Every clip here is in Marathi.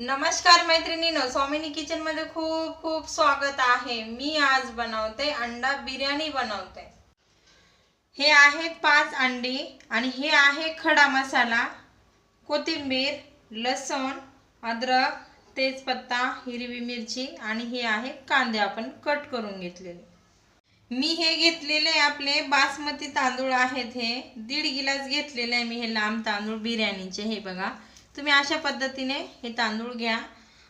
नमस्कार मैत्रिणीनो स्वामिनी किचनमध्ये खूप खूप स्वागत आहे. मी आज बनवते अंडा बिर्याणी बनवते. हे आहेत पाच अंडी आणि हे आहे खडा मसाला कोथिंबीर लसूण अद्रक तेजपत्ता हिरवी मिरची आणि हे आहे कांदे आपण कट करून घेतलेले. मी हे घेतलेले आपले बासमती तांदूळ आहेत हे. दीड गिलास घेतलेले आहे मी हे लांब तांदूळ बिर्याणीचे हे बघा. तुम्ही अशा पद्धतीने हे तांदूळ घ्या.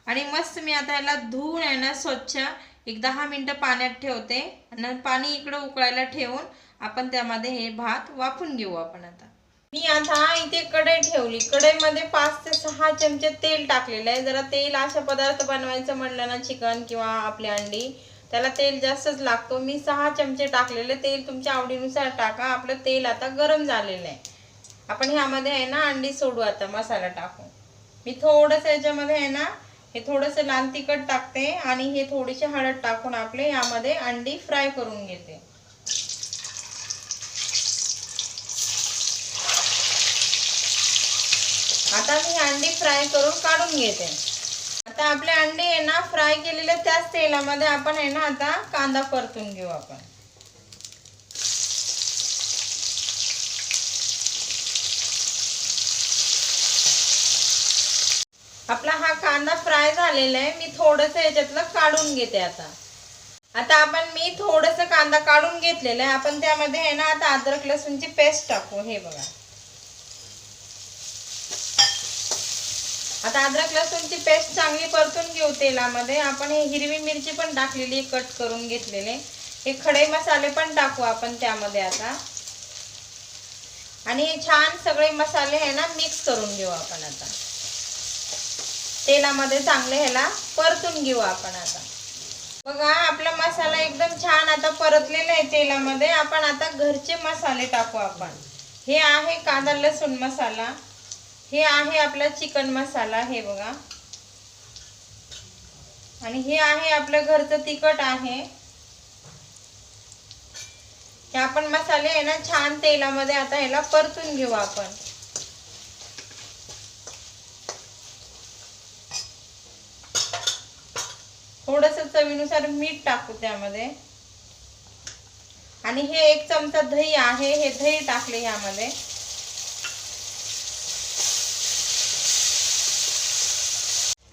आणि मस्त मी आता याला धुवून आहे ना स्वच्छ एक दहा मिनटं पाण्यात ठेवते. आणि पाणी इकडं उकळायला ठेवून आपण त्यामध्ये हे भात वाफून घेऊ आपण आता. मी आता इथे कढई ठेवली. कढईमध्ये पाच ते सहा चमचे तेल टाकलेलं आहे. जरा तेल अशा पदार्थ बनवायचं म्हणलं ना चिकन किंवा आपली अंडी त्याला तेल जास्तच लागतो. मी सहा चमचे टाकलेले. तेल तुमच्या आवडीनुसार टाका. आपलं तेल आता गरम झालेलं आहे. आपण ह्यामध्ये आहे ना अंडी सोडू आता मसाला टाकून. मी थोडंसं याच्यामध्ये आहे ना हे थोडंसं लाल तिखट टाकते आणि हे थोडीशी हळद टाकून आपले यामध्ये अंडी फ्राय करून घेते. आता मी अंडी फ्राय करून काढून घेते. आता आपले अंडे आहे ना फ्राय केलेले त्याच तेलामध्ये आपण आहे ना आता कांदा परतून घेऊ आपण. आपला हा कांदा फ्राय झालेला आहे. मी थोडस याच्यातलं काढून घेते आता. आता आपण मी थोडंसं कांदा काढून घेतलेला आहे. आपण त्यामध्ये आहे ना आता अद्रक लसूणची पेस्ट टाकू. हे बघा. आता अद्रक लसूणची पेस्ट चांगली परतून घेऊ तेलामध्ये. आपण हे हिरवी मिरची पण टाकलेली कट करून घेतलेले. हे खडे मसाले पण टाकू आपण त्यामध्ये आता. आणि हे छान सगळे मसाले आहे ना मिक्स करून घेऊ आपण आता. तेलामध्ये चांगले ह्याला परतून घेऊ आपण आता. बघा आपला मसाला एकदम छान आता परतलेला आहे तेलामध्ये. आपण आता घरचे मसाले टाकू आपण. हे आहे कांदा लसूण मसाला. हे आहे आपला चिकन मसाला हे बघा. आणि हे आहे आपलं घरचं तिखट आहे. हे आपण मसाले आहे ना छान तेलामध्ये आता ह्याला परतून घेऊ आपण. थोडस चवीनुसार मीठ टाकू त्यामध्ये. आणि हे एक चमचा दही आहे हे दही टाकले यामध्ये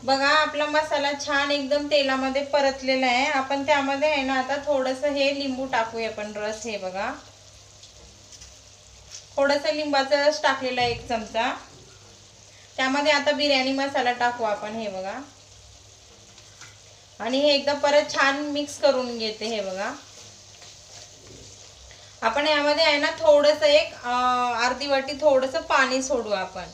बघा आपला मसाला छान एकदम तेलामध्ये परतलेला आहे. आपण त्यामध्ये आहे ना आता थोडस हे लिंबू टाकूया आपण रस हे बघा. थोडस लिंबाचा रस टाकलेला आहे एक चमचा. त्यामध्ये आता बिर्याणी मसाला टाकू आपण हे बघा. आणि हे एकदा परत छान मिक्स करून घेते हे बघा. आपण यामध्ये आहे ना थोडस एक अर्धी वाटी थोडस पाणी सोडू आपण.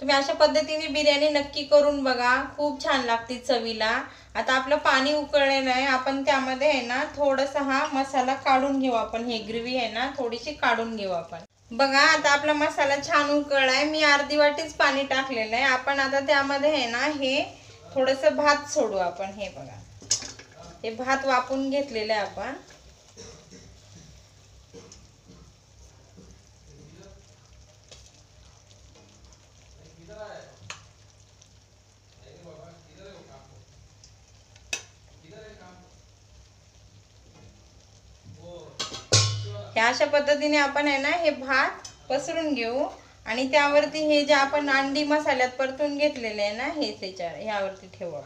तुम्ही अशा पद्धतीने बिर्याणी नक्की करून बघा. खूप छान लागते चवीला. आता आपलं पाणी उकळलेलं आहे. आपण त्यामध्ये आहे ना थोडस हा मसाला काढून घेऊ आपण. हे ग्रेव्ही आहे ना थोडीशी काढून घेऊ आपण. बघा आता आपला मसाला छान उकळलाय. मी अर्धी वाटीच पाणी टाकलेलं आहे. आपण आता त्यामध्ये आहे ना हे थोडंसं भात सोडू आपण. हे बघा. हे भात वापून घेतलेलं आहे आपण. ह्या अशा पद्धतीने आपण आहे ना हे भात पसरून घेऊ आणि त्यावरती हे जे आपण अंडी मसाल्यात परतून घेतलेले आहे ना हे त्याच्या ह्यावरती ठेवू.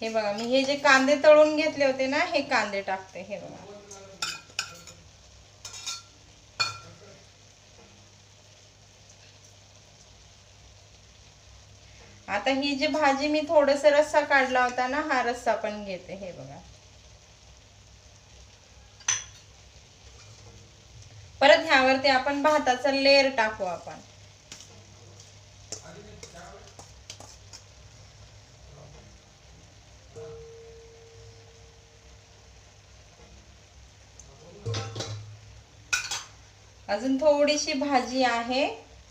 हे बघा मी हे जे कांदे तळून घेतले होते ना हे कांदे टाकते हे बघा. आता ही जी भाजी मी थोडस रस्सा काढला होता ना हा रस्सा पण घेते हे बघा. परत ह्यावरती आपण भाताचा लेअर टाकू आपण. अजून थोडीशी भाजी आहे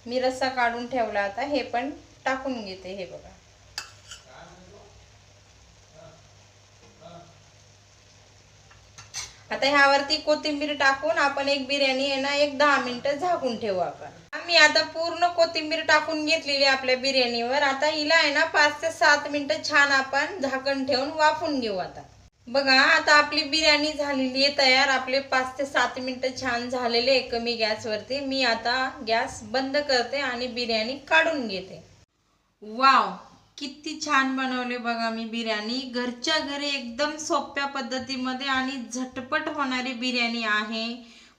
मी रस्सा काढून ठेवला आता हे पण टाकून घेते हे बघा. आता ह्यावरती कोथिंबीर टाकून आपण एक बिर्याणी आहे ना एक दहा मिनिटं झाकून ठेवू आपण. मी आता पूर्ण कोथिंबीर टाकून घेतलेली आपल्या बिर्याणीवर. आता हिला आहे ना पाच ते सात मिनिटं छान आपण झाकण ठेवून वाफून घेऊ आता. बघा आता आपली बिर्याणी झालेली आहे तयार. आपले पाच ते सात मिनिटं छान झालेले आहे कमी गॅसवरती. मी आता गॅस बंद करते आणि बिर्याणी काढून घेते. वाव किती छान बनवले बघा मी बिर्याणी. घरच्या घरी एकदम सोप्या पद्धतीमध्ये आणि झटपट होणारी बिर्याणी आहे.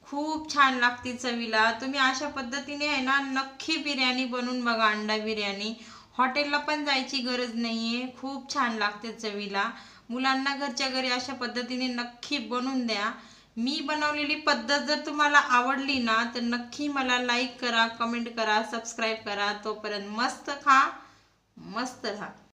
खूप छान लागते चवीला. तुम्ही अशा पद्धतीने आहे ना नक्की बिर्याणी बनवून बघा अंडा बिर्याणी. हॉटेलला पण जायची गरज नाही आहे खूप छान लागते चवीला. मुलांना घरच्या घरी अशा पद्धतीने नक्की बनवून द्या. मी बनवलेली पद्धत जर तुम्हाला आवडली ना तर नक्की मला लाईक करा कमेंट करा सबस्क्राईब करा. तोपर्यंत मस्त खा. मस्त राहा